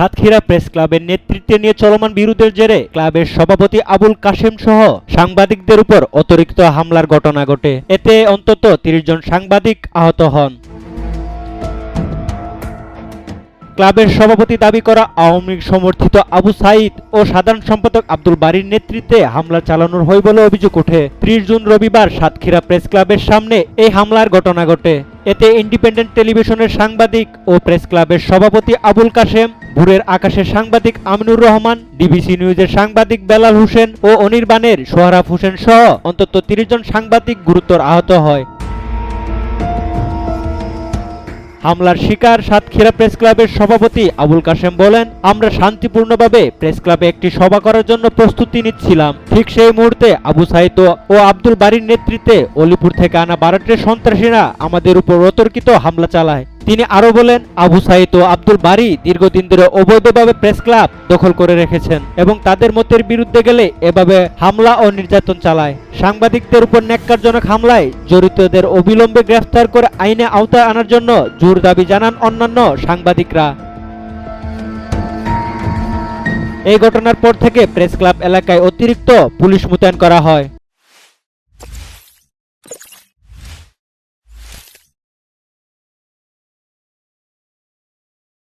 Satkhira press ক্লাবের নেতৃত্বে নিয়ে চলমান বিরোধের জেরে ক্লাবের সভাপতি আবুল কাশেম সহ সাংবাদিকদের উপর অতিরিক্ত হামলার ঘটনা ঘটে। এতে অন্তত তিরিশ জন সাংবাদিক আহত হন। ক্লাবের সভাপতি দাবি করা আওয়ামী লীগ সমর্থিত আবু সাইদ ও সাধারণ সম্পাদক আব্দুল বারির নেতৃত্বে হামলা চালানোর হয় বলে অভিযোগ ওঠে। ত্রিশ জুন রবিবার সাতক্ষীরা প্রেস ক্লাবের সামনে এই হামলার ঘটনা ঘটে। এতে ইন্ডিপেন্ডেন্ট টেলিভিশনের সাংবাদিক ও প্রেস ক্লাবের সভাপতি আবুল কাশেম, ভোরের আকাশের সাংবাদিক আমিনুর রহমান ডিবিসি নিউজের সাংবাদিক বেলাল হোসেন ও অনির্বাণের সোহরাব হোসেন সহ অন্তত তিরিশ জন সাংবাদিক গুরুতর আহত হয়। হামলার শিকার সাতক্ষীরা প্রেস ক্লাবের সভাপতি আবুল কাশেম বলেন, আমরা শান্তিপূর্ণভাবে প্রেস ক্লাবে একটি সভা করার জন্য প্রস্তুতি নিচ্ছিলাম। ঠিক সেই মুহূর্তে আবু সাইদ ও আব্দুল বারির নেতৃত্বে অলিপুর থেকে আনা বারাটের সন্ত্রাসীরা আমাদের উপর অতর্কিত হামলা চালায়। তিনি আরও বলেন, আবু সাইদ ও আব্দুল বারি দীর্ঘদিন ধরে অবৈধভাবে প্রেস ক্লাব দখল করে রেখেছেন এবং তাদের মতের বিরুদ্ধে গেলে এভাবে হামলা ও নির্যাতন চালায়। সাংবাদিকদের উপর ন্যাক্কারজনক হামলায় জড়িতদের অবিলম্বে গ্রেফতার করে আইনে আওতায় আনার জন্য জোর দাবি জানান অন্যান্য সাংবাদিকরা। এই ঘটনার পর থেকে প্রেস ক্লাব এলাকায় অতিরিক্ত পুলিশ মোতায়েন করা হয়।